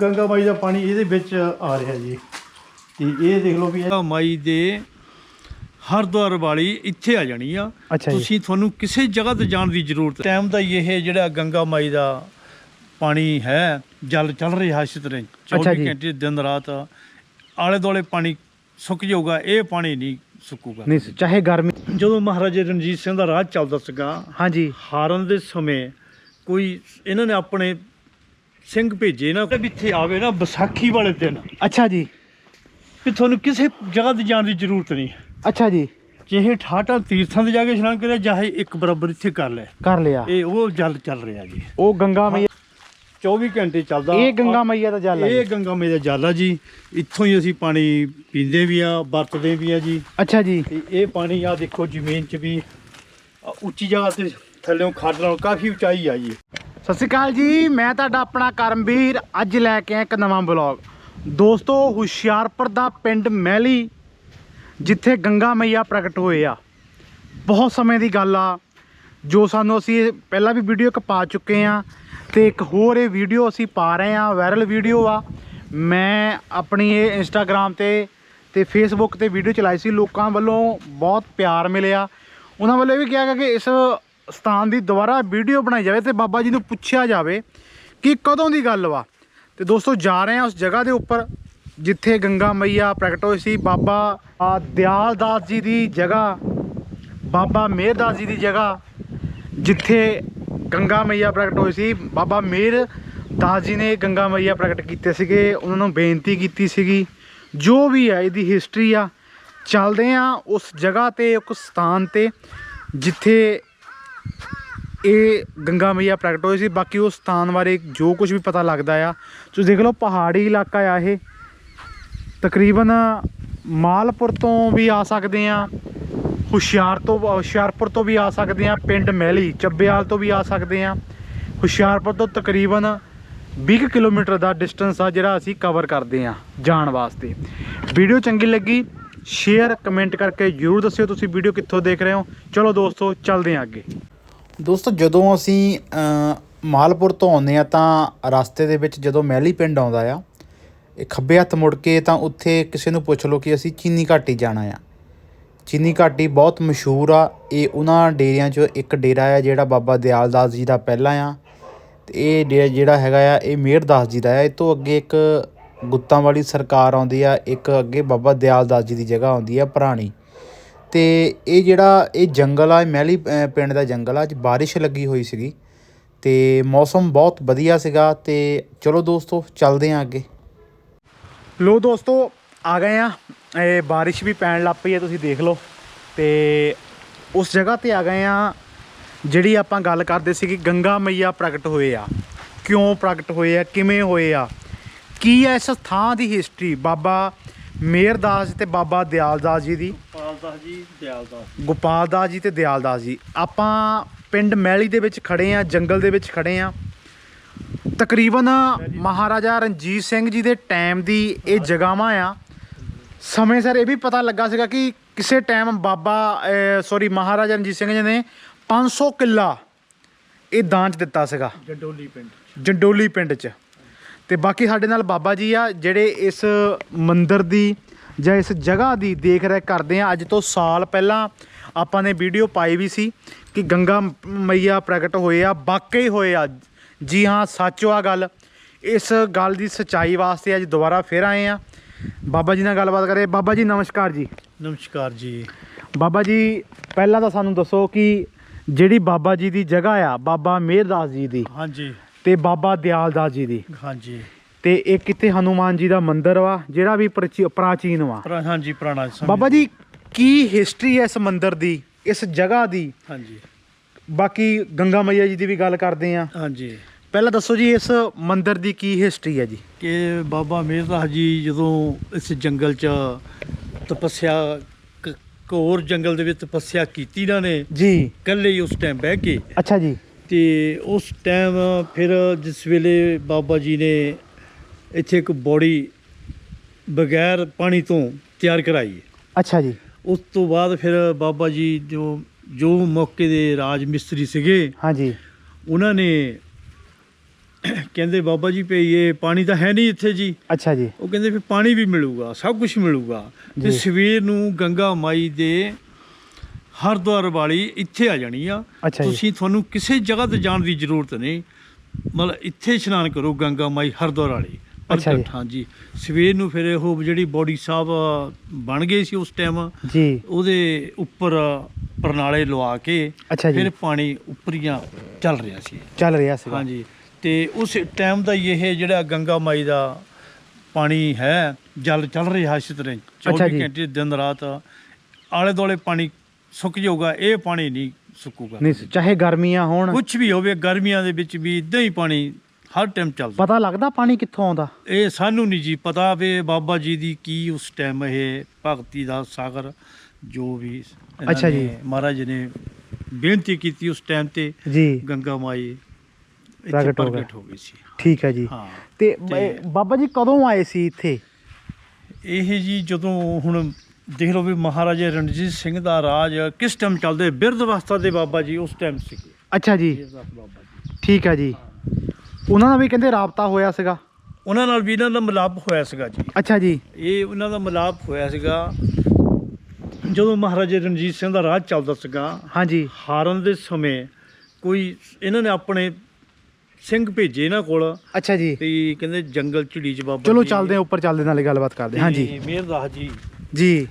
ਗੰਗਾ ਮਾਈ ਦਾ ਪਾਣੀ ਇਹਦੇ ਵਿੱਚ ਆ ਰਿਹਾ ਜੀ। ਤੇ ਇਹ ਦੇਖ ਲਓ ਵੀ ਗੰਗਾ ਮਾਈ ਦੇ ਹਰਦੁਆਰ ਵਾਲੀ ਇੱਥੇ ਆ ਜਾਣੀ ਆ। ਤੁਸੀਂ ਤੁਹਾਨੂੰ ਕਿਸੇ ਜਗ੍ਹਾ ਤੇ ਜਾਣ ਦੀ ਜ਼ਰੂਰਤ ਟਾਈਮ ਦਾ ਹੀ ਇਹ ਜਿਹੜਾ ਗੰਗਾ ਮਾਈ ਦਾ ਪਾਣੀ ਹੈ ਜਲ ਚੱਲ ਰਿਹਾ ਇਸ ਤਰ੍ਹਾਂ ਅੱਛਾ 24 ਜੀ। ਘੰਟੇ ਦਿਨ ਰਾਤ ਆਲੇ ਦੁਆਲੇ ਪਾਣੀ ਸੁੱਕ ਜਾਊਗਾ ਇਹ ਪਾਣੀ ਨਹੀਂ ਸੁੱਕੂਗਾ। ਨਹੀਂ ਚਾਹੇ ਗਰਮੀ ਜਦੋਂ ਮਹਾਰਾਜਾ ਰਣਜੀਤ ਸਿੰਘ ਦਾ ਰਾਜ ਚੱਲਦਾ ਸੀਗਾ ਹਾਂਜੀ। ਹਾਰਨ ਦੇ ਸਮੇਂ ਕੋਈ ਇਹਨਾਂ ਨੇ ਆਪਣੇ ਸਿੰਘ ਭੇਜੇ ਨਾ ਵੀ ਇੱਥੇ ਆਵੇ ਨਾ ਵਿਸਾਖੀ ਵਾਲੇ ਦਿਨ। ਅੱਛਾ ਜੀ। ਵੀ ਤੁਹਾਨੂੰ ਕਿਸੇ ਜਗ੍ਹਾ ਤੇ ਜਾਣ ਦੀ ਜ਼ਰੂਰਤ ਨਹੀਂ। ਅੱਛਾ ਜੀ। ਜਿਹੇ ਠਾਠਾ ਤੀਰਥਾਂ ਤੇ ਜਾ ਕੇ ਇਸ਼ਨਾਨ ਕਰਿਆ ਚਾਹੇ ਇੱਕ ਬਰਾਬਰ ਇੱਥੇ ਕਰ ਲੈ ਕਰ ਲਿਆ। ਇਹ ਉਹ ਜਲ ਚੱਲ ਰਿਹਾ ਜੀ। ਉਹ ਗੰਗਾ ਮਈਆ 24 ਘੰਟੇ ਚੱਲਦਾ। ਇਹ ਗੰਗਾ ਮਈਆ ਦਾ ਜਲ ਹੈ ਇਹ। ਗੰਗਾ ਮਈ ਦਾ ਜਲ ਆ ਜੀ। ਇੱਥੋਂ ਹੀ ਅਸੀਂ ਪਾਣੀ ਪੀਂਦੇ ਵੀ ਆ ਵਰਤਦੇ ਵੀ ਆ ਜੀ। ਅੱਛਾ ਜੀ। ਤੇ ਇਹ ਪਾਣੀ ਆ ਦੇਖੋ ਜ਼ਮੀਨ 'ਚ ਵੀ ਉੱਚੀ ਜਗ੍ਹਾ ਤੇ ਥੱਲੇੋਂ ਖੱਡ ਨਾਲੋਂ ਕਾਫੀ ਉਚਾਈ ਆ ਜੀ। ਸਤਿ ਸ਼੍ਰੀ ਅਕਾਲ ਜੀ, ਮੈਂ ਤੁਹਾਡਾ ਆਪਣਾ ਕਰਮਵੀਰ, ਅੱਜ ਲੈ ਕੇ ਆਇਆ ਇੱਕ ਨਵਾਂ ਬਲੌਗ ਦੋਸਤੋ, ਹੁਸ਼ਿਆਰਪੁਰ ਦਾ ਪਿੰਡ ਮਹਿਲੀ, ਜਿੱਥੇ ਗੰਗਾ ਮਈਆ ਪ੍ਰਗਟ ਹੋਏ ਆ। ਬਹੁਤ ਸਮੇਂ ਦੀ ਗੱਲ ਆ, ਜੋ ਸਾਨੂੰ ਅਸੀਂ ਪਹਿਲਾਂ ਵੀ ਵੀਡੀਓ ਇੱਕ ਪਾ ਚੁੱਕੇ ਆ, ਤੇ ਇੱਕ ਹੋਰ ਇਹ ਵੀਡੀਓ ਅਸੀਂ ਪਾ ਰਹੇ ਆ, ਵਾਇਰਲ ਵੀਡੀਓ ਆ। ਮੈਂ ਆਪਣੀ ਇਹ ਇੰਸਟਾਗ੍ਰam ਤੇ ਤੇ ਫੇਸਬੁੱਕ ਤੇ ਵੀਡੀਓ ਚਲਾਈ ਸੀ, ਲੋਕਾਂ ਵੱਲੋਂ ਬਹੁਤ ਪਿਆਰ ਮਿਲਿਆ। ਉਹਨਾਂ ਵੱਲੋਂ ਇਹ ਵੀ ਕਿਹਾ ਗਿਆ ਕਿ ਇਸ ਸਥਾਨ ਦੀ ਦੁਬਾਰਾ ਵੀਡੀਓ ਬਣਾਈ ਜਾਵੇ ਤੇ ਬਾਬਾ ਜੀ ਨੂੰ ਪੁੱਛਿਆ ਜਾਵੇ ਕਿ ਕਦੋਂ ਦੀ ਗੱਲ ਵਾ? ਤੇ ਦੋਸਤੋ, ਜਾ ਰਹੇ ਆ ਉਸ ਜਗ੍ਹਾ ਦੇ ਉੱਪਰ, ਜਿੱਥੇ ਗੰਗਾ ਮਈਆ ਪ੍ਰਗਟ ਹੋਈ ਸੀ। ਬਾਬਾ ਦਿਆਲ ਦਾਸ ਜੀ ਦੀ ਜਗ੍ਹਾ, ਬਾਬਾ ਮੇਹਰਦਾਸ ਜੀ ਦੀ ਜਗ੍ਹਾ, ਜਿੱਥੇ ਗੰਗਾ ਮਈਆ ਪ੍ਰਗਟ ਹੋਈ ਸੀ। ਬਾਬਾ ਮੇਹਰ ਦਾਸ ਜੀ ਨੇ ਗੰਗਾ ਮਈਆ ਪ੍ਰਗਟ ਕੀਤੇ ਸੀਗੇ। ਉਹਨਾਂ ਨੂੰ ਬੇਨਤੀ ਕੀਤੀ ਸੀਗੀ। ਜੋ ਵੀ ਹੈ, ਇਹਦੀ ਹਿਸਟਰੀ ਆ। ਚੱਲਦੇ ਆ ਉਸ ਜਗ੍ਹਾ ਤੇ, ਇੱਕ ਸਥਾਨ ਤੇ, ਜਿੱਥੇ ਇਹ ਗੰਗਾ ਮਈਆ ਪ੍ਰਗਟ ਹੋਈ ਸੀ, ਬਾਕੀ ਉਸ ਸਥਾਨ ਬਾਰੇ ਜੋ ਕੁਝ ਵੀ ਪਤਾ ਲੱਗਦਾ ਆ, ਤੁਸੀਂ ਦੇਖ ਲਓ ਪਹਾੜੀ ਇਲਾਕਾ ਆ ਇਹ। ਤਕਰੀਬਨ ਮਾਲਪੁਰ ਤੋਂ ਵੀ ਆ ਸਕਦੇ ਆ, ਹੁਸ਼ਿਆਰ ਤੋਂ, ਹੁਸ਼ਿਆਰਪੁਰ ਤੋਂ ਵੀ ਆ ਸਕਦੇ ਆ, ਪਿੰਡ ਮਹਿਲੀ ਚੱਬੇਵਾਲ ਤੋਂ ਵੀ ਆ ਸਕਦੇ ਆ। ਹੁਸ਼ਿਆਰਪੁਰ ਤੋਂ ਤਕਰੀਬਨ 20 ਕੁ ਕਿਲੋਮੀਟਰ ਦਾ ਡਿਸਟੈਂਸ ਆ ਜਿਹੜਾ ਅਸੀਂ ਕਵਰ ਕਰਦੇ ਆ ਜਾਣ ਵਾਸਤੇ। ਵੀਡੀਓ ਚੰਗੀ ਲੱਗੀ ਸ਼ੇਅਰ ਕਮੈਂਟ ਕਰਕੇ ਜਰੂਰ ਦੱਸਿਓ ਤੁਸੀਂ ਵੀਡੀਓ ਕਿੱਥੋਂ ਦੇਖ ਰਹੇ ਹੋ। ਚਲੋ ਦੋਸਤੋ, ਚੱਲਦੇ ਆ ਅੱਗੇ। ਦੋਸਤੋ, ਜਦੋਂ ਅਸੀਂ ਮਾਲਪੁਰ ਤੋਂ ਆਉਂਦੇ ਆ ਤਾਂ ਰਸਤੇ ਦੇ ਵਿੱਚ ਜਦੋਂ ਮਹਿਲੀ ਪਿੰਡ ਆਉਂਦਾ ਆ, ਇਹ ਖੱਬੇ ਹੱਥ ਮੁੜ ਕੇ ਤਾਂ ਉੱਥੇ ਕਿਸੇ ਨੂੰ ਪੁੱਛ ਲਓ ਕਿ ਅਸੀਂ ਚੀਨੀ ਘਾਟੀ ਜਾਣਾ ਆ। ਚੀਨੀ ਘਾਟੀ ਬਹੁਤ ਮਸ਼ਹੂਰ ਆ। ਇਹ ਉਹਨਾਂ ਡੇਰਿਆਂ 'ਚੋਂ ਇੱਕ ਡੇਰਾ ਆ ਜਿਹੜਾ ਬਾਬਾ ਦਿਆਲ ਦਾਸ ਜੀ ਦਾ ਪਹਿਲਾ ਆ। ਤੇ ਇਹ ਡੇਰਾ ਜਿਹੜਾ ਹੈਗਾ ਆ, ਇਹ ਮੇਹਰ ਦਾਸ ਜੀ ਦਾ ਆ। ਇਹ ਤੋਂ ਅੱਗੇ ਇੱਕ ਗੁੱਤਾਂ ਵਾਲੀ ਸਰਕਾਰ ਆਉਂਦੀ ਆ, ਇੱਕ ਅੱਗੇ ਬਾਬਾ ਦਿਆਲ ਦਾਸ ਜੀ ਦੀ ਜਗ੍ਹਾ ਆਉਂਦੀ ਆ, ਪੁਰਾਣੀ। ਤੇ ਇਹ ਜਿਹੜਾ ਇਹ ਜੰਗਲ ਆ ਮਹਿਲੀ ਪਿੰਡ ਦਾ ਜੰਗਲ ਆ, ਅੱਜ ਬਾਰਿਸ਼ ਲੱਗੀ ਹੋਈ ਸੀਗੀ ਤੇ ਮੌਸਮ ਬਹੁਤ ਵਧੀਆ ਸੀਗਾ ਤੇ ਚਲੋ ਦੋਸਤੋ, ਚੱਲਦੇ ਆਂ ਅੱਗੇ। ਲੋ ਦੋਸਤੋ, ਆ ਗਏ ਆ। ਇਹ ਬਾਰਿਸ਼ ਵੀ ਪੈਣ ਲੱਗ ਪਈ ਹੈ, ਤੁਸੀਂ ਦੇਖ ਲਓ। ਤੇ ਉਸ ਜਗ੍ਹਾ ਤੇ ਆ ਗਏ ਆ, ਜਿਹੜੀ ਆਪਾਂ ਗੱਲ ਕਰਦੇ ਸੀ ਕਿ ਗੰਗਾ ਮਈਆ ਪ੍ਰਗਟ ਹੋਏ ਆ। ਕਿਉਂ ਪ੍ਰਗਟ ਹੋਏ ਆ, ਕਿਵੇਂ ਹੋਏ ਆ? ਕੀ ਹੈ ਇਸ ਥਾਂ ਦੀ ਹਿਸਟਰੀ ਬਾਬਾ ਮੇਰਦਾਸ ਤੇ ਬਾਬਾ ਦਿਆਲਦਾਸ ਜੀ ਦੀ? ਪਾਲ ਦਾਸ ਜੀ ਦਿਆਲ ਦਾਸ ਗੋਪਾਲ ਦਾਸ ਜੀ ਤੇ ਦਿਆਲ ਦਾਸ ਜੀ। ਆਪਾਂ ਪਿੰਡ ਮੈਲੀ ਦੇ ਵਿੱਚ ਖੜੇ ਆ ਜੰਗਲ ਦੇ ਵਿੱਚ ਖੜੇ ਆ। ਤਕਰੀਬਨ ਮਹਾਰਾਜਾ ਰਣਜੀਤ ਸਿੰਘ ਜੀ ਦੇ ਟਾਈਮ ਦੀ ਇਹ ਜਗ੍ਹਾਵਾਂ ਆ। ਸਮੇਂ ਸਿਰ ਇਹ ਵੀ ਪਤਾ ਲੱਗਾ ਸੀਗਾ ਕਿ ਕਿਸੇ ਟਾਈਮ ਬਾਬਾ ਸੌਰੀ ਮਹਾਰਾਜਾ ਰਣਜੀਤ ਸਿੰਘ ਜੀ ਨੇ 500 ਕਿੱਲਾ ਇਹ ਦਾਨ ਚ ਦਿੱਤਾ ਸੀਗਾ। ਜੰਡੋਲੀ ਪਿੰਡ ਜੰਡੋਲੀ ਪਿੰਡ 'ਚ। ਤੇ ਬਾਕੀ ਸਾਡੇ ਨਾਲ ਬਾਬਾ ਜੀ ਆ ਜਿਹੜੇ ਇਸ ਮੰਦਿਰ ਦੀ ਜਾਂ ਇਸ ਜਗ੍ਹਾ ਦੀ ਦੇਖ ਰੇਖ ਕਰਦੇ ਆ ਅੱਜ ਤੋਂ ਸਾਲ ਪਹਿਲਾਂ ਆਪਾਂ ਨੇ ਵੀਡੀਓ ਪਾਈ ਵੀ ਸੀ ਕਿ ਗੰਗਾ ਮਈਆ ਪ੍ਰਗਟ ਹੋਏ ਆ ਵਾਕਈ ਹੋਏ ਆ। ਜੀ ਹਾਂ ਸੱਚ ਆ ਗੱਲ। ਇਸ ਗੱਲ ਦੀ ਸਚਾਈ ਵਾਸਤੇ ਅੱਜ ਦੁਬਾਰਾ ਫੇਰ ਆਏ ਆ ਬਾਬਾ ਜੀ ਨਾਲ ਗੱਲਬਾਤ ਕਰੇ ਬਾਬਾ ਜੀ ਨਮਸਕਾਰ ਜੀ। ਨਮਸਕਾਰ ਜੀ। ਬਾਬਾ ਜੀ ਪਹਿਲਾਂ ਤਾਂ ਸਾਨੂੰ ਦੱਸੋ ਕਿ ਜਿਹੜੀ ਬਾਬਾ ਜੀ ਦੀ ਜਗ੍ਹਾ ਆ ਬਾਬਾ ਮੇਹਰਦਾਸ ਜੀ ਦੀ ਹਾਂਜੀ। ਤੇ ਬਾਬਾ ਦਿਆਲ ਦਾਸ ਜੀ ਦੀ। ਹਾਂਜੀ। ਤੇ ਇਹ ਕਿਤੇ ਹਨੂਮਾਨ ਜੀ ਦਾ ਮੰਦਿਰ ਵਾ ਜਿਹੜਾ ਵੀ ਪ੍ਰਾਚੀ- ਪ੍ਰਾਚੀਨ ਵਾ। ਹਾਂਜੀ ਪੁਰਾਣਾ ਸਮੇਂ ਬਾਬਾ ਜੀ ਕੀ ਹਿਸਟਰੀ ਹੈ ਇਸ ਮੰਦਿਰ ਦੀ ਇਸ ਜਗ੍ਹਾ ਦੀ? ਹਾਂਜੀ। ਬਾਕੀ ਗੰਗਾ ਮਈਆ ਜੀ ਦੀ ਵੀ ਗੱਲ ਕਰਦੇ ਆ। ਹਾਂਜੀ। ਪਹਿਲਾਂ ਦੱਸੋ ਜੀ ਇਸ ਮੰਦਿਰ ਦੀ ਕੀ ਹਿਸਟਰੀ ਹੈ ਜੀ? ਕਿ ਬਾਬਾ ਮੇਹਰਦਾਸ ਜੀ ਜਦੋਂ ਇਸ ਜੰਗਲ 'ਚ ਤਪੱਸਿਆ ਕ- ਘੋਰ ਜੰਗਲ ਦੇ ਵਿੱਚ ਤਪੱਸਿਆ ਕੀਤੀ ਇਹਨਾਂ ਨੇ ਜੀ। ਇਕੱਲੇ ਹੀ ਉਸ ਟਾਈਮ ਬਹਿ ਕੇ। ਅੱਛਾ ਜੀ। ਤੇ ਉਸ ਟਾਈਮ ਫਿਰ ਜਿਸ ਵੇਲੇ ਬਾਬਾ ਜੀ ਨੇ ਇੱਥੇ ਇੱਕ ਬੋੜੀ ਬਗੈਰ ਪਾਣੀ ਤੋਂ ਤਿਆਰ ਕਰਾਈ ਅੱਛਾ ਜੀ। ਉਸ ਤੋਂ ਬਾਅਦ ਫਿਰ ਬਾਬਾ ਜੀ ਜੋ ਜੋ ਮੌਕੇ ਦੇ ਰਾਜ ਮਿਸਤਰੀ ਸੀਗੇ ਹਾਂਜੀ। ਉਹਨਾਂ ਨੇ ਕਹਿੰਦੇ ਬਾਬਾ ਜੀ ਭਈ ਇਹ ਪਾਣੀ ਤਾਂ ਹੈ ਨਹੀਂ ਇੱਥੇ ਜੀ। ਅੱਛਾ ਜੀ। ਉਹ ਕਹਿੰਦੇ ਫਿਰ ਪਾਣੀ ਵੀ ਮਿਲੂਗਾ ਸਭ ਕੁਝ ਮਿਲੂਗਾ। ਤੇ ਜੀ। ਸਵੇਰ ਨੂੰ ਗੰਗਾ ਮਾਈ ਦੇ ਹਰਦੁਆਰ ਵਾਲੀ ਇੱਥੇ ਆ ਜਾਣੀ ਆ। ਅੱਛਾ ਜੀ। ਤੁਸੀਂ ਤੁਹਾਨੂੰ ਕਿਸੇ ਜਗ੍ਹਾ ਤੇ ਜਾਣ ਦੀ ਜ਼ਰੂਰਤ ਨਹੀਂ। ਮਤਲਬ ਇੱਥੇ ਇਸ਼ਨਾਨ ਕਰੋ ਗੰਗਾ ਮਾਈ ਹਰਦੁਆਰ ਵਾਲੀ। ਅੱਛਾ ਜੀ। ਪ੍ਰਗਟ ਹਾਂਜੀ। ਸਵੇਰ ਨੂੰ ਫਿਰ ਉਹ ਜਿਹੜੀ ਬੋਡੀ ਸਾਹਿਬ ਬਣ ਗਏ ਸੀ ਉਸ ਟਾਈਮ ਜੀ। ਉਹਦੇ ਉੱਪਰ ਪ੍ਰਣਾਲੇ ਲਵਾ ਕੇ ਅੱਛਾ ਜੀ। ਫਿਰ ਪਾਣੀ ਉੱਪਰੀਆਂ ਚੱਲ ਰਿਹਾ ਸੀ। ਚੱਲ ਰਿਹਾ ਸੀਗਾ। ਹਾਂਜੀ। ਤੇ ਉਸ ਟਾਈਮ ਦਾ ਹੀ ਇਹ ਜਿਹੜਾ ਗੰਗਾ ਮਾਈ ਦਾ ਪਾਣੀ ਹੈ ਜਲ ਚੱਲ ਰਿਹਾ ਇਸ ਤਰ੍ਹਾਂ ਅੱਛਾ 24 ਜੀ। ਘੰਟੇ ਦਿਨ ਰਾਤ ਆਲੇ ਦੁਆਲੇ ਪਾਣੀ ਸੁੱਕ ਜਾਊਗਾ ਇਹ ਪਾਣੀ ਨਹੀਂ ਸੁੱਕੂਗਾ। ਨਹੀਂ ਚਾਹੇ ਗਰਮੀਆਂ ਹੋਣ। ਕੁਝ ਵੀ ਹੋਵੇ ਗਰਮੀਆਂ ਦੇ ਵਿੱਚ ਵੀ ਇਦਾਂ ਹੀ ਪਾਣੀ ਹਰ ਟਾਈਮ ਚੱਲਦਾ। ਪਤਾ ਲੱਗਦਾ ਪਾਣੀ ਕਿੱਥੋਂ ਆਉਂਦਾ? ਇਹ ਸਾਨੂੰ ਨਹੀਂ ਜੀ ਪਤਾ ਵੀ ਬਾਬਾ ਜੀ ਦੀ ਕੀ ਉਸ ਟਾਈਮ ਇਹ ਭਗਤੀ ਦਾ ਸਾਗਰ ਜੋ ਵੀ ਇਹਨਾਂ ਅੱਛਾ ਜੀ। ਨੇ ਮਹਾਰਾਜ ਨੇ ਬੇਨਤੀ ਕੀਤੀ ਉਸ ਟਾਈਮ ਤੇ ਜੀ। ਗੰਗਾ ਮਾਈ ਇੱਥੇ ਪ੍ਰਗਟ ਹੋ ਗਏ। ਪ੍ਰਗਟ ਹੋ ਗਈ ਸੀ। ਠੀਕ ਹੈ ਜੀ। ਹਾਂ। ਤੇ ਬਾਬਾ ਜੀ ਕਦੋਂ ਆਏ ਸੀ ਇੱਥੇ? ਇਹ ਜੀ ਜਦੋਂ ਹੁਣ ਦੇਖ ਲਓ ਵੀ ਮਹਾਰਾਜਾ ਰਣਜੀਤ ਸਿੰਘ ਦਾ ਰਾਜ ਕਿਸ ਟਾਈਮ ਚੱਲਦੇ ਬਿਰਧ ਅਵਸਥਾ ਦੇ ਬਾਬਾ ਜੀ ਉਸ ਟਾਈਮ ਸੀਗੇ। ਅੱਛਾ ਬਾਬਾ ਜੀ। ਠੀਕ ਹੈ ਜੀ। ਉਹਨਾਂ ਨਾਲ ਵੀ ਕਹਿੰਦੇ ਰਾਬਤਾ ਹੋਇਆ ਸੀਗਾ? ਉਹਨਾਂ ਨਾਲ ਵੀ ਇਹਨਾਂ ਦਾ ਮਿਲਾਪ ਹੋਇਆ ਸੀਗਾ ਜੀ। ਅੱਛਾ ਜੀ। ਇਹ ਉਹਨਾਂ ਦਾ ਮਿਲਾਪ ਹੋਇਆ ਸੀਗਾ। ਜਦੋਂ ਮਹਾਰਾਜਾ ਰਣਜੀਤ ਸਿੰਘ ਦਾ ਰਾਜ ਚੱਲਦਾ ਸੀਗਾ ਹਾਂਜੀ। ਹਾਰਨ ਦੇ ਸਮੇਂ ਕੋਈ ਇਹਨਾਂ ਨੇ ਆਪਣੇ ਸਿੰਘ ਭੇਜੇ ਇਹਨਾਂ ਕੋਲ। ਅੱਛਾ ਜੀ। ਤੇ ਕਹਿੰਦੇ ਜੰਗਲ ਝਿੜੀ ਚ ਬਾਬਾ ਚਲੋ ਜੀ ਚੱਲਦੇ ਹਾਂ ਉੱਪਰ ਚੱਲਦੇ ਨਾਲੇ ਗੱਲਬਾਤ ਕਰਦੇ ਹਾਂ। ਹਾਂਜੀ। ਤੇ ਮੇਹਰਦਾਸ ਜੀ ਜੀ।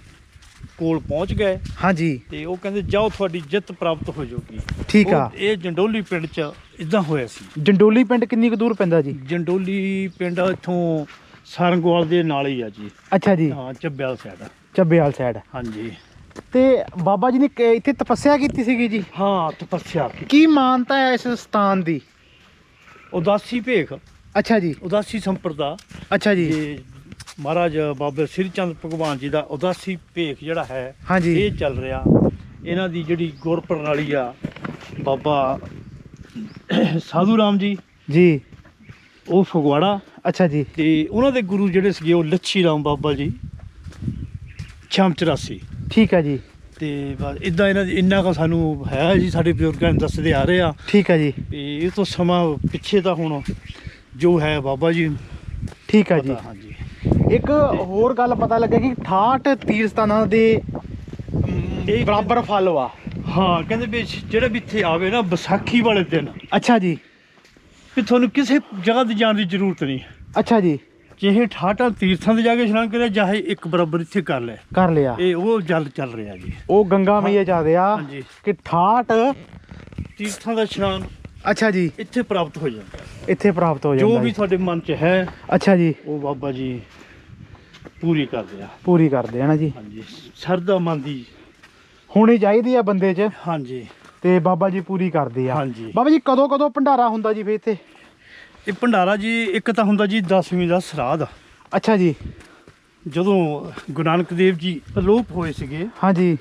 ਕੋਲ ਪਹੁੰਚ ਗਏ। ਹਾਂਜੀ। ਤੇ ਉਹ ਕਹਿੰਦੇ ਜਾਓ ਤੁਹਾਡੀ ਜਿੱਤ ਪ੍ਰਾਪਤ ਹੋ ਜਾਊਗੀ। ਠੀਕ ਉਹ- ਆ ਇਹ ਜੰਡੋਲੀ ਪਿੰਡ ਚ ਇਦਾਂ ਹੋਇਆ ਸੀ। ਜੰਡੋਲੀ ਪਿੰਡ ਕਿੰਨੀ ਕੁ ਦੂਰ ਪੈਂਦਾ ਜੀ? ਜੰਡੋਲੀ ਪਿੰਡ ਇੱਥੋਂ ਸਾਰੰਗਵਾਲ ਦੇ ਨਾਲ ਹੀ ਆ ਜੀ। ਅੱਛਾ ਜੀ। ਹਾਂ ਚੱਬਿਆਲ ਸਾਈਡ ਚੱਬੇਵਾਲ ਸਾਈਡ ਹਾਂਜੀ। ਤੇ ਬਾਬਾ ਜੀ ਨੇ ਕ- ਇੱਥੇ ਤਪੱਸਿਆ ਕੀਤੀ ਸੀਗੀ ਜੀ? ਹਾਂ ਤਪੱਸਿਆ ਕੀ ਮਾਨਤਾ ਹੈ ਇਸ ਸਥਾਨ ਦੀ? ਉਦਾਸੀ ਭੇਖ। ਅੱਛਾ ਜੀ। ਉਦਾਸੀ ਸੰਪਰਦਾ। ਅੱਛਾ ਜੀ। ਤੇ ਮਹਾਰਾਜ ਬਾਬਾ ਸ੍ਰੀ ਚੰਦ ਭਗਵਾਨ ਜੀ ਦਾ ਉਦਾਸੀ ਭੇਖ ਜਿਹੜਾ ਹੈ ਹਾਂਜੀ। ਇਹ ਚੱਲ ਰਿਹਾ। ਇਹਨਾਂ ਦੀ ਜਿਹੜੀ ਗੁਰ ਪ੍ਰਣਾਲੀ ਆ ਬਾਬਾ ਸਾਧੂ ਰਾਮ ਜੀ। ਜੀ। ਉਹ ਫਗਵਾੜਾ। ਅੱਛਾ ਜੀ। ਤੇ ਉਹਨਾਂ ਦੇ ਗੁਰੂ ਜਿਹੜੇ ਸੀਗੇ ਉਹ ਲੱਛੀ ਰਾਮ ਬਾਬਾ ਜੀ। ਛਮ 84 ਠੀਕ ਹੈ ਜੀ। ਤੇ ਬਸ ਇਦਾਂ ਇਹਨਾਂ ਦੀ ਇੰਨਾ ਕੁ ਸਾਨੂੰ ਹੈ ਜੀ ਸਾਡੇ ਬਜ਼ੁਰਗਾਂ ਨੇ ਦੱਸਦੇ ਆ ਰਹੇ ਆ। ਠੀਕ ਹੈ ਜੀ। ਵੀ ਇਹ ਤੋਂ ਸਮਾਂ ਪਿੱਛੇ ਤਾਂ ਹੁਣ ਜੋ ਹੈ ਬਾਬਾ ਜੀ ਠੀਕ ਹੈ ਜੀ। ਪਤਾ ਹਾਂਜੀ। ਇੱਕ ਹੋਰ ਗੱਲ ਪਤਾ ਲੱਗਾ ਕਿ 68 ਤੀਰਸਥਾਨਾਂ ਦੇ ਇਹ- ਬਰਾਬਰ ਫਲ ਵਾ। ਹਾਂ ਕਹਿੰਦੇ ਵੀ ਜਿਹੜਾ ਵੀ ਇੱਥੇ ਆਵੇ ਨਾ ਵਿਸਾਖੀ ਵਾਲੇ ਦਿਨ। ਅੱਛਾ ਜੀ। ਵੀ ਤੁਹਾਨੂੰ ਕਿਸੇ ਜਗ੍ਹਾ ਤੇ ਜਾਣ ਦੀ ਜ਼ਰੂਰਤ ਨਹੀਂ। ਅੱਛਾ ਜੀ। ਚਾਹੇ ਠਾਠਾ ਤੀਰਥਾਂ ਤੇ ਜਾ ਕੇ ਇਸ਼ਨਾਨ ਕਰੇ ਚਾਹੇ ਇੱਕ ਬਰਾਬਰ ਇੱਥੇ ਕਰ ਲੈ ਕਰ ਲਿਆ। ਇਹ ਉਹ ਜਲ ਚੱਲ ਰਿਹਾ ਜੀ। ਉਹ ਗੰਗਾ ਮਈਆ ਜਾਂਦੇ ਆ ਹਾਂਜੀ। ਕਿ 68 ਤੀਰਥਾਂ ਦਾ ਇਸ਼ਨਾਨ ਅੱਛਾ ਜੀ। ਇੱਥੇ ਪ੍ਰਾਪਤ ਹੋ ਜਾਂਦਾ। ਹੈ। ਇੱਥੇ ਪ੍ਰਾਪਤ ਹੋ ਜੋ ਜਾਂਦਾ ਵੀ ਜੀ। ਤੁਹਾਡੇ ਮਨ 'ਚ ਹੈ ਅੱਛਾ ਜੀ। ਉਹ ਬਾਬਾ ਜੀ ਪੂਰੀ ਕਰਦੇ ਆ। ਪੂਰੀ ਕਰਦੇ ਆ ਨਾ ਜੀ। ਹਾਂਜੀ। ਸਰਦਾ ਮਨ ਦੀ ਹੋਣੀ ਚਾਹੀਦੀ ਆ ਬੰਦੇ 'ਚ। ਹਾਂਜੀ। ਤੇ ਬਾਬਾ ਜੀ ਪੂਰੀ ਕਰਦੇ ਆ। ਹਾਂਜੀ। ਬਾਬਾ ਜੀ ਕਦੋਂ ਕਦੋਂ ਭੰਡਾਰਾ ਹੁੰਦਾ ਜੀ ਫੇ ਇੱਥੇ? ਇਹ ਭੰਡਾਰਾ ਜੀ ਇੱਕ ਤਾਂ ਹੁੰਦਾ ਜੀ 10ਵੀਂ ਦਾ ਸਰਾਧ। ਅੱਛਾ ਜੀ। ਜਦੋਂ ਗੁਰੂ ਨਾਨਕ ਦੇਵ ਜੀ ਅਲੋਪ ਹੋਏ ਸੀਗੇ ਹਾਂਜੀ।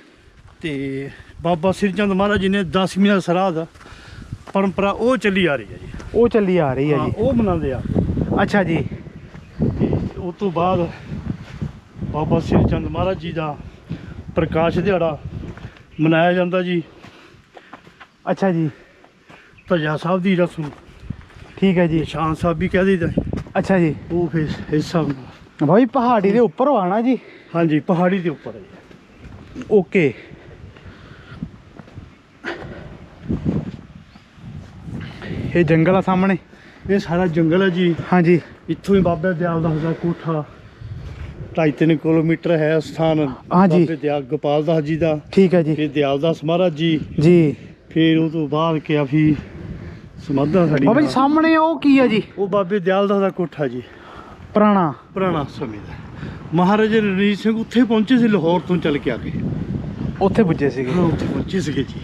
ਤੇ ਬਾਬਾ ਸ੍ਰੀ ਚੰਦ ਮਹਾਰਾਜ ਜੀ ਨੇ 10ਵੀਂ ਦਾ ਸਰਾਧ ਪਰੰਪਰਾ ਉਹ ਚੱਲੀ ਆ ਰਹੀ ਹੈ ਜੀ। ਉਹ ਚੱਲੀ ਆ ਰਹੀ ਹੈ ਹਾਂ, ਜੀ। ਉਹ ਮਨਾਉਂਦੇ ਆ। ਅੱਛਾ ਜੀ। ਤੇ ਉਸ ਤੋਂ ਬਾਅਦ ਬਾਬਾ ਸ੍ਰੀ ਚੰਦ ਮਹਾਰਾਜ ਜੀ ਦਾ ਪ੍ਰਕਾਸ਼ ਦਿਹਾੜਾ ਮਨਾਇਆ ਜਾਂਦਾ ਜੀ। ਅੱਛਾ ਜੀ। ਧਜਾ ਸਾਹਿਬ ਦੀ ਰਸਮ। ਠੀਕ ਹੈ ਜੀ। ਨਿਸ਼ਾਨ ਸਾਹਿਬ ਵੀ ਕਹਿ ਦਈਦਾ। ਅੱਛਾ ਜੀ। ਉਹ ਫਿਰ ਹਿੱਸਾ ਬਾਈ ਪਹਾੜੀ ਦੇ ਉੱਪਰ ਆਣਾ ਜੀ। ਹਾਂਜੀ ਪਹਾੜੀ ਦੇ ਉੱਪਰ ਹੈ। ਜੀ। ਓਕੇ। ਇਹ ਜੰਗਲ ਆ ਸਾਹਮਣੇ। ਇਹ ਸਾਰਾ ਜੰਗਲ ਹੈ ਜੀ। ਹਾਂਜੀ। ਇੱਥੋਂ ਹੀ ਬਾਬੇ ਦਿਆਲ ਦਾ ਹੁੰਦਾ ਕੋਠਾ। 2.5 ਕਿਲੋਮੀਟਰ ਹੈ ਸਥਾਨ ਹਾਂਜੀ। ਬਾਬੇ ਦਿਆਲ ਗੋਪਾਲ ਦਾਸ ਜੀ ਦਾ। ਠੀਕ ਹੈ ਜੀ। ਫਿਰ ਦਿਆਲ ਦਾਸ ਮਹਾਰਾਜ ਜੀ। ਜੀ। ਫਿਰ ਉਹ ਤੋਂ ਬਾਅਦ ਕਾਫੀ ਸਮਾਧਾਂ ਸਾਡੀ ਬਾਬਾ ਜੀ ਸਾਹਮਣੇ ਉਹ ਕੀ ਹੈ ਜੀ? ਉਹ ਬਾਬੇ ਦਿਆਲ ਦਾਸ ਦਾ ਕੋਠਾ ਜੀ। ਪੁਰਾਣਾ। ਪੁਰਾਣਾ ਸਮੇਂ ਦਾ। ਮਹਾਰਾਜਾ ਰਣਜੀਤ ਸਿੰਘ ਉੱਥੇ ਪਹੁੰਚੇ ਸੀ ਲਾਹੌਰ ਤੋਂ ਚੱਲ ਕੇ ਆ ਕੇ। ਉੱਥੇ ਪੁੱਜੇ ਸੀਗੇ। ਹਾਂ ਉੱਥੇ ਪਹੁੰਚੇ ਸੀਗੇ ਜੀ।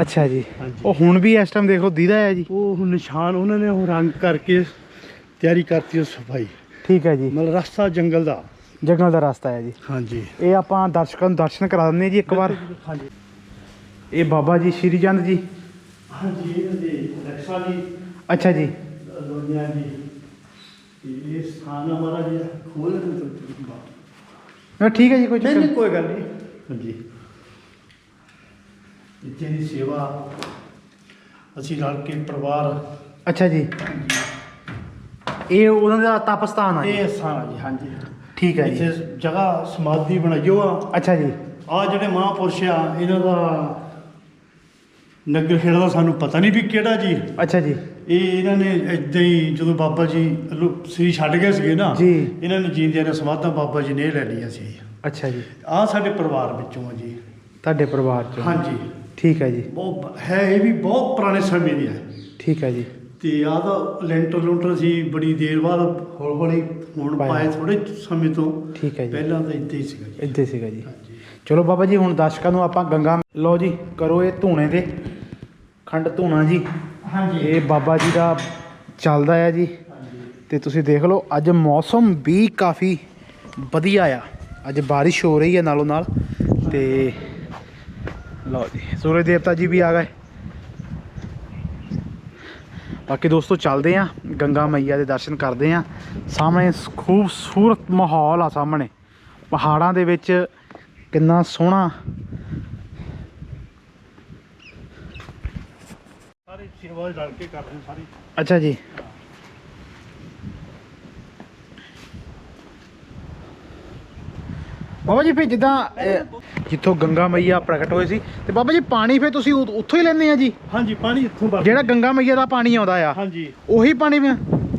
ਅੱਛਾ ਜੀ। ਹਾਂਜੀ। ਉਹ ਹੁਣ ਵੀ ਇਸ ਟਾਈਮ ਦੇਖੋ ਦੀਦਾ ਹੈ ਜੀ। ਉਹ ਹੁਣ ਨਿਸ਼ਾਨ ਉਹਨਾਂ ਨੇ ਉਹ ਰੰਗ ਕਰਕੇ ਤਿਆਰੀ ਕਰਤੀ ਉਹ ਸਫ਼ਾਈ। ਠੀਕ ਹੈ ਜੀ। ਮਤਲਬ ਰਸਤਾ ਜੰਗਲ ਦਾ। ਜੰਗਲ ਦਾ ਰਸਤਾ ਹੈ ਜੀ। ਹਾਂਜੀ। ਇਹ ਆਪਾਂ ਦਰਸ਼ਕਾਂ ਨੂੰ ਦਰਸ਼ਨ ਕਰਾ ਦਿੰਦੇ ਜੀ ਇੱਕ ਵਾਰ। ਹਾਂਜੀ। ਇਹ ਬਾਬਾ ਜੀ ਸ਼੍ਰੀ ਚੰਦ ਜੀ। ਹਾਂਜੀ ਰਕਸ਼ਾ ਜੀ। ਅੱਛਾ ਜੀ। ਲੋਨੀਆਂ ਜੀ। ਇਹ ਸਥਾਨ ਹਮਾਰਾ ਜੀ ਖੋਲ ਨਹੀਂ ਨਾ ਠੀਕ ਹੈ ਜੀ ਕੋਈ ਨਹੀਂ ਗੱਲ ਨਹੀਂ। ਹਾਂਜੀ। ਇੱਥੇ ਦੀ ਸੇਵਾ। ਅਸੀਂ ਰਲ ਕੇ ਪਰਿਵਾਰ। ਅੱਛਾ ਜੀ। ਇਹ ਉਹਨਾਂ ਦਾ ਤਪ ਸਥਾਨ ਆ ਇਹ ਅਸਾਂ ਜੀ ਹਾਂਜੀ। ਠੀਕ ਹੈ ਜੀ। ਇੱਥੇ ਜਗ੍ਹਾ ਸਮਾਧੀ ਬਣਾਈਓ ਆ ਅੱਛਾ ਜੀ। ਆ ਜਿਹੜੇ ਮਹਾਂਪੁਰਸ਼ ਆ ਇਹਨਾਂ ਦਾ ਨਗਰ ਖੇੜਾ ਦਾ ਸਾਨੂੰ ਪਤਾ ਨਹੀਂ ਵੀ ਕਿਹੜਾ ਜੀ। ਅੱਛਾ ਜੀ। ਇਹ ਇਹਨਾਂ ਨੇ ਇਦਾਂ ਹੀ ਜਦੋਂ ਬਾਬਾ ਜੀ ਲੋ- ਸ੍ਰੀ ਛੱਡ ਗਏ ਸੀਗੇ ਨਾ ਜੀ। ਇਹਨਾਂ ਨੇ ਜੀਂਦਿਆਂ ਨੇ ਸਮਾਧਾਂ ਬਾਬਾ ਜੀ ਨੇ ਇਹ ਲੈ ਲਈਆਂ ਸੀ। ਅੱਛਾ ਜੀ। ਆ ਸਾਡੇ ਪਰਿਵਾਰ ਵਿੱਚੋਂ ਆ ਜੀ। ਤੁਹਾਡੇ ਪਰਿਵਾਰ ਚ। ਹਾਂਜੀ। ਠੀਕ ਹੈ ਜੀ। ਬਹੁਤ ਹੈ ਇਹ ਵੀ ਬਹੁਤ ਪੁਰਾਣੇ ਸਮੇਂ ਦੀ ਹੈ। ਠੀਕ ਹੈ ਜੀ। ਤੇ ਆਹ ਦਾ ਲੈਂਟਰ ਲੂੰਟਰ ਸੀ ਬੜੀ ਦੇਰ ਬਾਅਦ ਹੌਲੀ ਹੌਲੀ ਹੁਣ ਪਾਇਆ। ਪਾਏ ਥੋੜੇ ਸਮੇਂ ਤੋਂ। ਠੀਕ ਹੈ ਜੀ। ਪਹਿਲਾਂ ਤਾਂ ਇੱਦਾਂ ਹੀ ਸੀਗਾ ਜੀ। ਇੱਥੇ ਸੀਗਾ ਜੀ। ਹਾਂਜੀ। ਚਲੋ ਬਾਬਾ ਜੀ ਹੁਣ ਦਰਸ਼ਕਾਂ ਨੂੰ ਆਪਾਂ ਗੰਗਾ ਲਓ ਜੀ ਕਰੋ ਇਹ ਧੂਣੇ ਦੇ ਖੰਡ ਧੂਣਾ ਜੀ। ਹਾਂਜੀ। ਇਹ ਬਾਬਾ ਜੀ ਦਾ ਚੱਲਦਾ ਆ ਜੀ। ਤੇ ਤੁਸੀਂ ਦੇਖ ਲਓ ਅੱਜ ਮੌਸਮ ਵੀ ਕਾਫੀ ਵਧੀਆ ਆ। ਅੱਜ ਬਾਰਿਸ਼ ਹੋ ਰਹੀ ਹੈ ਨਾਲੋਂ ਨਾਲ। ਤੇ ਲਓ ਜੀ ਸੂਰਜ ਦੇਵਤਾ ਜੀ ਵੀ ਆ ਗਏ। ਬਾਕੀ ਦੋਸਤੋ ਚੱਲਦੇ ਆ ਗੰਗਾ ਮਈਆ ਦੇ ਦਰਸ਼ਨ ਕਰਦੇ ਆ। ਸਾਹਮਣੇ ਖੂਬਸੂਰਤ ਮਾਹੌਲ ਆ ਸਾਹਮਣੇ। ਪਹਾੜਾਂ ਦੇ ਵਿੱਚ ਕਿੰਨਾ ਸੋਹਣਾ। ਸਾਰੇ ਸਿਰਵਾਜ ਰਲ ਕੇ ਕਰਦੇ ਨੇ ਸਾਰੇ। ਅੱਛਾ ਜੀ। ਬਾਬਾ ਜੀ ਫਿਰ ਜਿੱਦਾਂ ਜਿੱਥੋਂ ਗੰਗਾ ਮਈਆ ਪ੍ਰਗਟ ਹੋਏ ਸੀ। ਤੇ ਬਾਬਾ ਜੀ ਪਾਣੀ ਫਿਰ ਤੁਸੀਂ ਉ- ਉੱਥੋਂ ਹੀ ਲੈਂਦੇ ਆ ਜੀ? ਹਾਂਜੀ ਪਾਣੀ ਇੱਥੋਂ ਵਰਤ ਜਿਹੜਾ ਗੰਗਾ ਮਈਆ ਦਾ ਪਾਣੀ ਆਉਂਦਾ ਆ ਹਾਂਜੀ। ਉਹੀ ਪਾਣੀ ਵੀ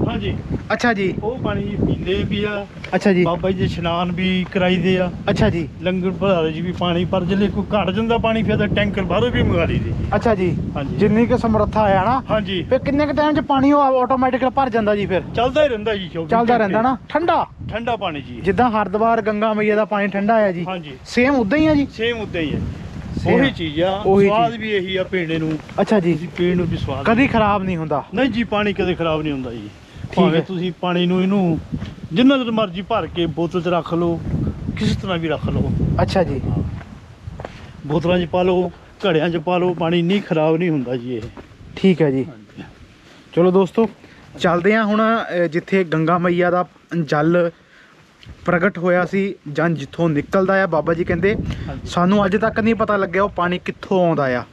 ਹਾਂਜੀ। ਅੱਛਾ ਜੀ। ਉਹ ਪਾਣੀ ਪੀਂਦੇ ਵੀ ਆ। ਅੱਛਾ ਜੀ। ਬਾਬਾ ਜੀ ਦੇ ਇਸ਼ਨਾਨ ਵੀ ਕਰਾਈਦੇ ਆ। ਅੱਛਾ ਜੀ। ਲੰਗਰ ਭਰਾਰੇ ਜੀ ਵੀ ਪਾਣੀ ਪਰ ਜੇ ਕੋਈ ਘਟ ਜਾਂਦਾ ਪਾਣੀ ਫਿਰ ਤਾਂ ਟੈਂਕਰ ਬਾਹਰੋਂ ਵੀ ਮੰਗਾ ਲਈਦੇ। ਅੱਛਾ ਜੀ। ਹਾਂਜੀ। ਜਿੰਨੀ ਕੁ ਸਮਰੱਥਾ ਆ ਨਾ ਹਾਂਜੀ। ਫਿਰ ਕਿੰਨੇ ਕੁ ਟਾਈਮ 'ਚ ਪਾਣੀ ਉਹ ਆਟੋਮੈਟਿਕਲੀ ਭਰ ਜਾਂਦਾ ਜੀ ਫਿਰ? ਚੱਲਦਾ ਹੀ ਰਹਿੰਦਾ ਜੀ 24 ਚੱਲਦਾ ਘੰਟੇ। ਰਹਿੰਦਾ ਨਾ? ਠੰਡਾ? ਠੰਡਾ ਪਾਣੀ ਜੀ। ਜਿੱਦਾਂ ਹਰਦੁਆਰ ਗੰਗਾ ਮਈਆ ਦਾ ਪਾਣੀ ਠੰਡਾ ਆ ਜੀ। ਹਾਂਜੀ। ਸੇਮ ਉਦਾਂ ਹੀ ਆ ਜੀ? ਸੇਮ ਉਦਾਂ ਹੀ ਹੈ Same। ਉਹੀ ਚੀਜ਼ ਆ। ਉਹੀ ਸਵਾਦ। ਵੀ ਇਹੀ ਆ ਪੀਣੇ ਨੂੰ। ਅੱਛਾ ਜੀ। ਤੁਸੀਂ ਪੀਣ ਨੂੰ ਵੀ ਸਵਾਦ ਕਦੀ ਖਰਾਬ ਨਹੀਂ ਹੁੰਦਾ। ਨਹੀਂ ਜੀ ਪਾਣੀ ਕਦੇ ਖਰਾਬ ਨਹੀਂ ਹੁੰਦਾ ਜੀ। ਭਾਵੇਂ। ਤੁਸੀਂ ਪਾਣੀ ਨੂੰ ਇਹਨੂੰ ਜਿੰਨਾ ਚਿਰ ਮਰਜ਼ੀ ਭਰ ਕੇ ਬੋਤਲ 'ਚ ਰੱਖ ਲਓ ਕਿਸ ਤਰ੍ਹਾਂ ਵੀ ਰੱਖ ਲਓ। ਅੱਛਾ ਜੀ। ਬੋਤਲਾਂ 'ਚ ਪਾ ਲਓ ਘੜਿਆਂ 'ਚ ਪਾ ਲਓ ਪਾਣੀ ਨਹੀਂ ਖਰਾਬ ਨਹੀਂ ਹੁੰਦਾ ਜੀ ਇਹ। ਠੀਕ ਹੈ ਜੀ। ਚਲੋ ਦੋਸਤੋ ਚੱਲਦੇ ਹਾਂ ਹੁਣ ਜਿੱਥੇ ਗੰਗਾ ਮਈਆ ਦਾ ਜਲ ਪ੍ਰਗਟ ਹੋਇਆ ਸੀ ਜਾਂ ਜਿੱਥੋਂ ਨਿਕਲਦਾ ਆ ਬਾਬਾ ਜੀ ਕਹਿੰਦੇ। ਸਾਨੂੰ ਅੱਜ ਤੱਕ ਨਹੀਂ ਪਤਾ ਲੱਗਿਆ ਉਹ ਪਾਣੀ ਕਿੱਥੋਂ ਆਉਂਦਾ ਆ।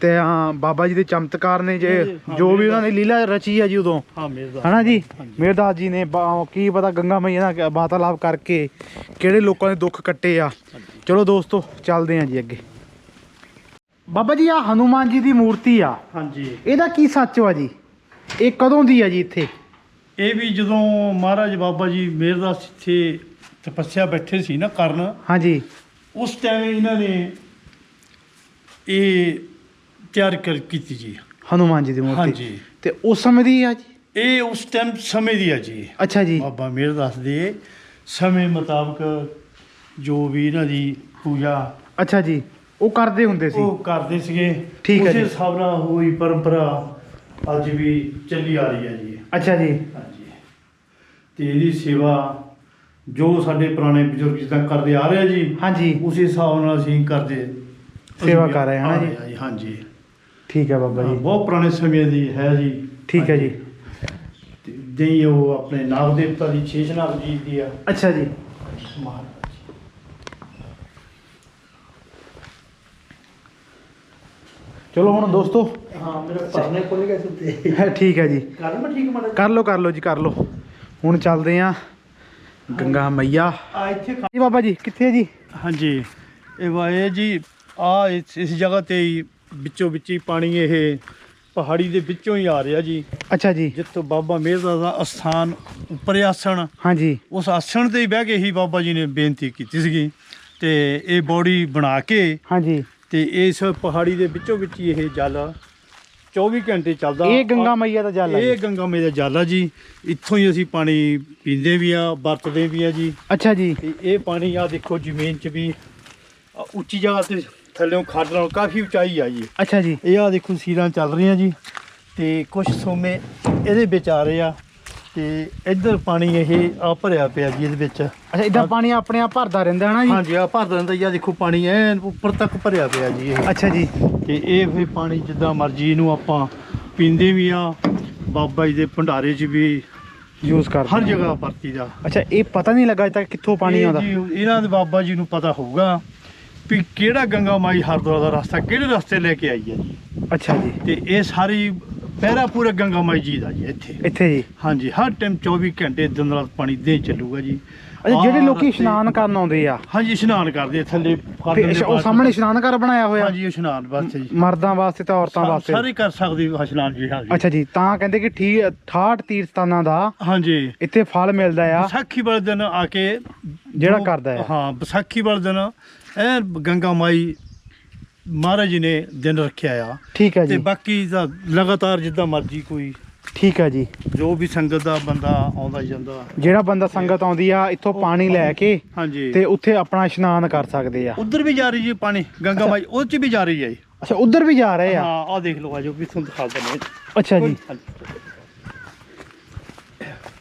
ਤੇ ਹਾਂ ਬਾਬਾ ਜੀ ਦੇ ਚਮਤਕਾਰ ਨੇ ਜੇ ਹਾਂ, ਜੋ ਵੀ ਉਹਨਾਂ ਨੇ ਲੀਲਾ ਰਚੀ ਆ ਜੀ ਉਦੋਂ। ਹਾਂ ਮੇਰਦਾ ਹਨਾ ਜੀ। ਮੇਰਦਾਸ ਜੀ ਨੇ ਕੀ ਪਤਾ ਗੰਗਾ ਮਈਆ ਨਾਲ ਵਾਰਤਾਲਾਪ ਕਰਕੇ ਕਿਹੜੇ ਲੋਕਾਂ ਦੇ ਦੁੱਖ ਕੱਟੇ ਆ। ਚਲੋ ਦੋਸਤੋ ਚੱਲਦੇ ਹਾਂ ਜੀ ਅੱਗੇ। ਬਾਬਾ ਜੀ ਆ ਹਨੂਮਾਨ ਜੀ ਦੀ ਮੂਰਤੀ ਆ। ਹਾਂਜੀ। ਇਹਦਾ ਕੀ ਸੱਚ ਵਾ ਜੀ? ਇਹ ਕਦੋਂ ਦੀ ਆ ਜੀ ਇੱਥੇ? ਇਹ ਵੀ ਜਦੋਂ ਮਹਾਰਾਜ ਬਾਬਾ ਜੀ ਮੇਰਦਾਸ ਇੱਥੇ ਤਪੱਸਿਆ ਬੈਠੇ ਸੀ ਨਾ ਕਰਨ ਹਾਂਜੀ। ਉਸ ਟਾਈਮ ਇਹਨਾਂ ਨੇ ਇਹ ਤਿਆਰ ਕਰ ਕੀਤੀ ਜੀ। ਹਨੂਮਾਨ ਜੀ ਦੀ ਮੂਰਤੀ। ਹਾਂਜੀ। ਤੇ ਉਸ ਸਮੇਂ ਦੀ ਆ ਜੀ? ਇਹ ਉਸ ਟਾਈਮ ਸਮੇਂ ਦੀ ਆ ਜੀ। ਅੱਛਾ ਜੀ। ਬਾਬਾ ਮੇਰਦਾਸ ਦੇ ਸਮੇਂ ਮੁਤਾਬਕ ਜੋ ਵੀ ਇਹਨਾਂ ਦੀ ਪੂਜਾ ਅੱਛਾ ਜੀ। ਉਹ ਕਰਦੇ ਹੁੰਦੇ ਸੀ। ਉਹ ਕਰਦੇ ਸੀਗੇ। ਠੀਕ ਹੈ ਉਸੇ ਜੀ। ਹਿਸਾਬ ਨਾਲ ਹੋਈ ਪਰੰਪਰਾ ਅੱਜ ਵੀ ਚੱਲੀ ਆ ਰਹੀ ਹੈ ਜੀ। ਅੱਛਾ ਜੀ। ਹਾਂਜੀ। ਤੇ ਇਹਦੀ ਸੇਵਾ ਜੋ ਸਾਡੇ ਪੁਰਾਣੇ ਬਜ਼ੁਰਗ ਜਿੱਦਾਂ ਕਰਦੇ ਆ ਰਹੇ ਆ ਜੀ ਹਾਂਜੀ। ਉਸੇ ਹਿਸਾਬ ਨਾਲ ਅਸੀਂ ਕਰਦੇ ਸੇਵਾ ਕਰ ਰਹੇ ਹਾਂ ਨਾ ਜੀ। ਆ ਜੀ ਹਾਂਜੀ। ਠੀਕ ਹੈ ਬਾਬਾ ਜੀ। ਬਹੁਤ ਪੁਰਾਣੇ ਸਮੇਂ ਦੀ ਹੈ ਜੀ। ਠੀਕ ਹੈ ਜੀ। ਦੇ ਉਹ ਆਪਣੇ ਨਾਗ ਦੇਵਤਾ ਦੀ ਸ਼ੇਸ਼ਨਾਗ ਜੀ ਦੀ ਆ। ਅੱਛਾ ਜੀ। ਚਲੋ ਹੁਣ ਦੋਸਤੋ। ਹਾਂ ਮੇਰੇ ਪਰਨੇ ਖੁੱਲ ਗਏ ਸੁੱਤੇ ਠੀਕ ਹੈ ਜੀ। ਕਰ ਮੈਂ ਠੀਕ ਮੜਾ ਕਰ ਲਓ ਕਰ ਲਓ ਜੀ ਕਰ ਲਓ। ਹੁਣ ਚੱਲਦੇ ਆ ਗੰਗਾ ਮਈਆ। ਆ ਇੱਥੇ ਜੀ ਬਾਬਾ ਜੀ ਕਿੱਥੇ ਹੈ ਜੀ? ਹਾਂਜੀ। ਇਹ ਵਾਏ ਜੀ ਆ ਇਸ ਇਸ ਜਗ੍ਹਾ ਤੇ ਹੀ ਵਿੱਚੋਂ ਵਿੱਚ ਹੀ ਪਾਣੀ ਇਹ ਪਹਾੜੀ ਦੇ ਵਿੱਚੋਂ ਹੀ ਆ ਰਿਹਾ ਜੀ। ਅੱਛਾ ਜੀ। ਜਿੱਥੋਂ ਬਾਬਾ ਮੇਰਦਾ ਦਾ ਅਸਥਾਨ ਉੱਪਰ ਆਸਣ। ਹਾਂਜੀ। ਉਸ ਆਸਣ ਤੇ ਹੀ ਬਹਿ ਕੇ ਹੀ ਬਾਬਾ ਜੀ ਨੇ ਬੇਨਤੀ ਕੀਤੀ ਸੀਗੀ। ਤੇ ਇਹ ਬੋੜੀ ਬਣਾ ਕੇ ਹਾਂਜੀ। ਤੇ ਇਸ ਪਹਾੜੀ ਦੇ ਵਿੱਚੋਂ ਵਿੱਚ ਹੀ ਇਹ ਜਲ 24 ਘੰਟੇ ਚੱਲਦਾ। ਇਹ ਗੰਗਾ ਮਈਆ ਦਾ ਜਲ ਹੈ ਇਹ। ਗੰਗਾ ਮੇ ਦਾ ਜਲ ਆ ਜੀ। ਇੱਥੋਂ ਹੀ ਅਸੀਂ ਪਾਣੀ ਪੀਂਦੇ ਵੀ ਆ ਵਰਤਦੇ ਵੀ ਆ ਜੀ। ਅੱਛਾ ਜੀ। ਤੇ ਇਹ ਪਾਣੀ ਆ ਦੇਖੋ ਜ਼ਮੀਨ 'ਚ ਵੀ ਉੱਚੀ ਜਗ੍ਹਾ ਤੇ ਥੱਲੇੋਂ ਖੱਡ ਨਾਲੋਂ ਕਾਫੀ ਉਚਾਈ ਆ ਜੀ। ਅੱਛਾ ਜੀ। ਇਹ ਆ ਦੇਖੋ ਸੀਰਾਂ ਚੱਲ ਰਹੀਆਂ ਜੀ ਤੇ ਕੁਝ ਸੋਮੇ ਇਹਦੇ ਵਿੱਚ ਆ ਰਹੇ ਆ ਤੇ ਇੱਧਰ ਪਾਣੀ ਇਹ ਆ ਭਰਿਆ ਪਿਆ ਜੀ ਇਹਦੇ ਵਿੱਚ। ਅੱਛਾ ਇਦਾਂ ਪਾਣੀ ਆਪਣੇ ਆਪ ਭਰਦਾ ਰਹਿੰਦਾ ਹੈ ਨਾ ਜੀ? ਹਾਂਜੀ ਆ ਭਰ ਦਿੰਦਾ ਜੀ। ਆ ਦੇਖੋ ਪਾਣੀ ਐਨ ਉੱਪਰ ਤੱਕ ਭਰਿਆ ਪਿਆ ਜੀ ਇਹ। ਅੱਛਾ ਜੀ। ਤੇ ਇਹ ਫਿਰ ਪਾਣੀ ਜਿੱਦਾਂ ਮਰਜ਼ੀ ਇਹਨੂੰ ਆਪਾਂ ਪੀਂਦੇ ਵੀ ਆ ਬਾਬਾ ਜੀ ਦੇ ਭੰਡਾਰੇ 'ਚ ਵੀ ਯੂਜ਼ ਕਰਦੇ ਹਰ। ਜਗ੍ਹਾ ਵਰਤੀਦਾ ਅੱਛਾ ਇਹ ਪਤਾ ਨਹੀਂ ਲੱਗਾ ਅਜੇ ਤੱਕ ਕਿੱਥੋਂ ਪਾਣੀ ਆਉਂਦਾ। ਜੀ ਇਹਨਾਂ ਦੇ ਬਾਬਾ ਜੀ ਨੂੰ ਪਤਾ ਹੋਊਗਾ। ਵੀ ਕਿਹੜਾ ਗੰਗਾ ਮਾਈ ਹਰਦੁਆਰ ਦਾ ਰਸਤਾ ਕਿਹੜੇ ਰਸਤੇ ਲੈ ਕੇ ਆਈ ਹੈ ਜੀ? ਅੱਛਾ ਜੀ। ਤੇ ਇਹ ਸਾਰੀ ਪਹਿਰਾ ਪੂਰਾ ਗੰਗਾ ਮਾਈ ਜੀ ਦਾ ਜੀ ਇੱਥੇ। ਇੱਥੇ ਜੀ? ਹਾਂਜੀ ਹਰ ਟਾਈਮ 24 ਘੰਟੇ ਦਿਨ ਰਾਤ ਪਾਣੀ ਦੇ ਚੱਲੂਗਾ ਜੀ। ਅੱਛਾ ਜਿਹੜੇ ਲੋਕੀ ਇਸ਼ਨਾਨ ਕਰਨ ਆਉਂਦੇ ਆ? ਹਾਂਜੀ ਇਸ਼ਨਾਨ ਕਰਦੇ ਆ, ਥੱਲੇ ਕਰ ਦਿੰਦੇ ਉਹ ਸਾਹਮਣੇ ਇਸ਼ਨਾਨ ਘਰ ਬਣਾਇਆ ਹੋਇਆ? ਹਾਂਜੀ ਇਸ਼ਨਾਨ ਵਾਸਤੇ ਜੀ। ਮਰਦਾਂ ਵਾਸਤੇ ਤੇ ਔਰਤਾਂ ਵਾਸਤੇ? ਸਾਰੇ ਕਰ ਸਕਦੇ ਹੋ ਇਸ਼ਨਾਨ ਜੀ ਹਾਂਜੀ। ਅੱਛਾ ਜੀ ਤਾਂ ਕਹਿੰਦੇ ਕਿ ਠੀ 68 ਤੀਰਥ ਸਥਾਨਾਂ ਦਾ ਹਾਂਜੀ। ਇੱਥੇ ਫਲ ਮਿਲਦਾ ਆ। ਵਿਸਾਖੀ ਵਾਲੇ ਦਿਨ ਆ ਕੇ ਜਿਹੜਾ ਕਰਦਾ ਹੈ। ਹਾਂ ਵਿਸਾਖੀ ਵਾਲੇ ਦਿਨ ਇਹ ਗੰਗਾ ਮਾਈ ਮਹਾਰਾਜ ਜੀ ਨੇ ਦਿਨ ਰੱਖਿਆ ਆ। ਠੀਕ ਹੈ ਤੇ ਜੀ। ਬਾਕੀ ਦਾ ਲਗਾਤਾਰ ਜਿੱਦਾਂ ਮਰਜ਼ੀ ਕੋਈ ਠੀਕ ਹੈ ਜੀ। ਜੋ ਵੀ ਸੰਗਤ ਦਾ ਬੰਦਾ ਆਉਂਦਾ ਜਾਂਦਾ। ਜਿਹੜਾ ਬੰਦਾ ਸੰਗਤ ਆਉਂਦੀ ਆ ਇੱਥੋਂ ਪਾਣੀ ਲੈ ਕੇ ਹਾਂਜੀ। ਤੇ ਉੱਥੇ ਆਪਣਾ ਇਸ਼ਨਾਨ ਕਰ ਸਕਦੇ ਆ। ਉਧਰ ਵੀ ਜਾ ਰਹੀ ਜੀ ਪਾਣੀ ਗੰਗਾ ਮਾਈ ਉਹ ਚ ਵੀ ਜਾ ਰਹੀ ਹੈ। ਅੱਛਾ ਉਧਰ ਵੀ ਜਾ ਰਹੇ ਆ। ਹਾਂ ਆਹ ਦੇਖ ਲਓ ਆਜੋ ਵੀ ਤੁਹਾਨੂੰ ਦਿਖਾ ਦਿੰਦੇ ਅੱਛਾ ਜੀ।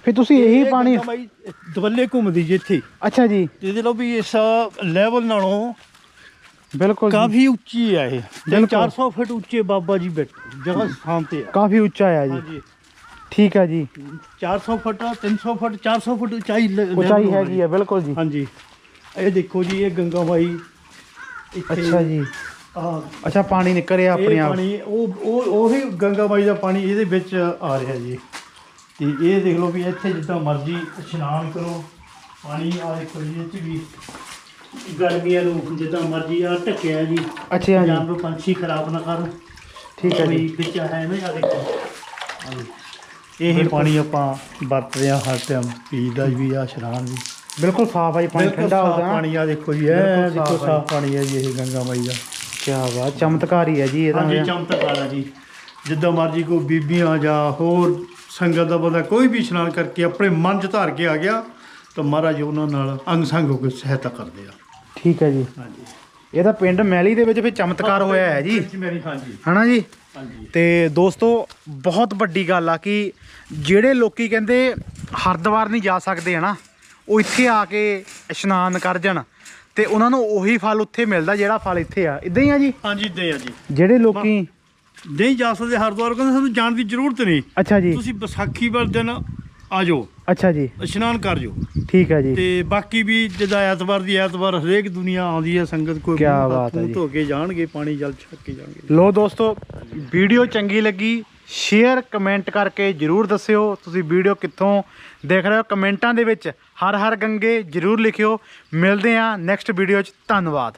ਫਿਰ ਤੁਸੀਂ ਇਹੀ ਪਾਣੀ ਮਾਈ ਦਵੱਲੇ ਘੁੰਮਦੀ ਜੀ ਇੱਥੇ। ਅੱਛਾ ਜੀ। ਤੇ ਦੇ ਲਓ ਵੀ ਇਸ ਲੈਵਲ ਨਾਲੋਂ ਬਿਲਕੁਲ। ਕਾਫੀ ਉੱਚੀ ਹੈ ਇਹ। ਤੇ ਬਿਲਕੁਲ। 400 ਫੁੱਟ ਉੱਚੇ ਬਾਬਾ ਜੀ ਬੈਠੇ ਜਗ੍ਹਾ ਸਥਾਨ ਤੇ ਆ। ਕਾਫੀ ਉੱਚਾ ਆ ਜੀ। ਠੀਕ ਹੈ ਜੀ। 400 ਫੁੱਟ 300 ਫੁੱਟ 400 ਫੁੱਟ ਉਚਾਈ ਲ- ਉਚਾਈ। ਹੈਗੀ ਆ ਬਿਲਕੁਲ ਜੀ। ਹਾਂਜੀ। ਇਹ ਦੇਖੋ ਜੀ ਇਹ ਗੰਗਾ ਮਾਈ ਇੱਥੇ ਅੱਛਾ ਜੀ। ਅੱਛਾ ਪਾਣੀ ਨਿਕਲ ਰਿਹਾ ਆਪਣੇ ਇਹ ਆਪ। ਪਾਣੀ ਉਹ ਉਹ ਉਹੀ ਗੰਗਾ ਮਾਈ ਦਾ ਪਾਣੀ ਇਹਦੇ ਵਿੱਚ ਆ ਰਿਹਾ ਜੀ। ਤੇ ਇਹ ਦੇਖ ਲਓ ਵੀ ਇੱਥੇ ਜਿੱਦਾਂ ਮਰਜ਼ੀ ਇਸ਼ਨਾਨ ਕਰੋ ਪਾਣੀ ਆ ਦੇਖੋ ਜੀ ਇਹ ਚ ਵੀ ਗਰਮੀਆਂ ਨੂੰ ਜਿੱਦਾਂ ਮਰਜ਼ੀ ਆ ਢੱਕਿਆ ਜੀ ਅੱਛਾ ਜੀ। ਜਾਨਵਰ ਪੰਛੀ ਖਰਾਬ ਨਾ ਕਰਨ ਠੀਕ ਹੈ ਜੀ। ਵਿੱਚ ਹੈ ਨਾ ਆ ਦੇਖੋ। ਆਹ ਦੇਖੋ। ਇਹ ਪਾਣੀ ਆਪਾਂ ਵਰਤਦੇ ਆ ਹਰ ਟਾਈਮ ਪੀਦਾ ਵੀ ਆ ਇਸ਼ਨਾਨ ਵੀ। ਬਿਲਕੁਲ ਸਾਫ਼ ਆ ਜੀ ਪਾਣੀ ਠੰਡਾ ਹੋ ਗਿਆ ਪਾਣੀ ਆ ਦੇਖੋ ਜੀ ਇਹ ਦੇਖੋ ਸਾਫ਼ ਪਾਣੀ ਹੈ ਜੀ ਇਹ ਗੰਗਾ ਮਾਈ ਦਾ। ਕੀ ਬਾਤ ਚਮਤਕਾਰੀ ਹੈ ਜੀ ਇਹ ਹਾਂਜੀ ਚਮਤਕਾਰ ਆ ਜੀ। ਜਿੱਦਾਂ ਮਰਜ਼ੀ ਕੋਈ ਬੀਬੀਆਂ ਜਾਂ ਹੋਰ ਸੰਗਤ ਦਾ ਬੰਦਾ ਕੋਈ ਵੀ ਇਸ਼ਨਾਨ ਕਰਕੇ ਆਪਣੇ ਮਨ 'ਚ ਧਾਰ ਕੇ ਆ ਗਿਆ ਤਾਂ ਮਹਾਰਾਜ ਉਹਨਾਂ ਨਾਲ ਅੰਗ ਸੰਗ ਹੋ ਕੇ ਸਹਾਇਤਾ ਕਰਦੇ ਆ। ਠੀਕ ਹੈ ਜੀ। ਹਾਂਜੀ। ਇਹ ਤਾਂ ਪਿੰਡ ਮੈਲੀ ਦੇ ਵਿੱਚ ਫਿਰ ਚਮਤਕਾਰ ਹੋਇਆ ਹੈ ਜੀ। ਮੇਰੀ ਹਾਂਜੀ। ਹਨਾ ਜੀ? ਹਾਂਜੀ। ਤੇ ਦੋਸਤੋ ਬਹੁਤ ਵੱਡੀ ਗੱਲ ਆ ਕਿ ਜਿਹੜੇ ਲੋਕੀ ਕਹਿੰਦੇ ਹਰਿਦੁਆਰ ਨਹੀਂ ਜਾ ਸਕਦੇ ਹਨਾ ਉਹ ਇੱਥੇ ਆ ਕੇ ਇਸ਼ਨਾਨ ਕਰ ਜਾਣ ਤੇ ਉਹਨਾਂ ਨੂੰ ਉਹੀ ਫਲ ਉੱਥੇ ਮਿਲਦਾ ਜਿਹੜਾ ਫਲ ਇੱਥੇ ਆ। ਇਦਾਂ ਹੀ ਆ ਜੀ? ਹਾਂਜੀ ਦੇ ਆ ਜੀ। ਜਿਹੜੇ ਲੋਕੀ ਨਹੀਂ ਜਾ ਸਕਦੇ ਹਰਿਦੁਆਰ ਕਹਿੰਦੇ ਸਾਨੂੰ ਜਾਣ ਦੀ ਜ਼ਰੂਰਤ ਨਹੀਂ। ਅੱਛਾ ਜੀ। ਤੁਸੀਂ ਵਿਸਾਖੀ ਵਾਲੇ ਦਿਨ ਆ ਜਾਓ ਅੱਛਾ ਜੀ। ਇਸ਼ਨਾਨ ਕਰ ਜਾਓ। ਠੀਕ ਹੈ ਜੀ। ਤੇ ਬਾਕੀ ਵੀ ਜਿੱਦਾਂ ਐਤਵਾਰ ਦੀ ਐਤਵਾਰ ਹਰੇਕ ਦੁਨੀਆ ਆਉਂਦੀ ਹੈ ਸੰਗਤ ਕੋਈ ਹੱਥ ਬਾਤ ਹੈ ਜੀ। ਧੋ ਕੇ ਜਾਣਗੇ ਪਾਣੀ ਜਲ ਛਕ ਕੇ ਜਾਣਗੇ। ਲੋ ਦੋਸਤੋ ਵੀਡੀਓ ਚੰਗੀ ਲੱਗੀ ਸ਼ੇਅਰ ਕਮੈਂਟ ਕਰਕੇ ਜਰੂਰ ਦੱਸਿਓ। ਤੁਸੀਂ ਵੀਡੀਓ ਕਿੱਥੋਂ ਦੇਖ ਰਹੇ ਹੋ ਕਮੈਂਟਾਂ ਦੇ ਵਿੱਚ ਹਰ ਹਰ ਗੰਗੇ ਜਰੂਰ ਲਿਖਿਓ। ਮਿਲਦੇ ਹਾਂ ਨੈਕਸਟ ਵੀਡੀਓ 'ਚ। ਧੰਨਵਾਦ।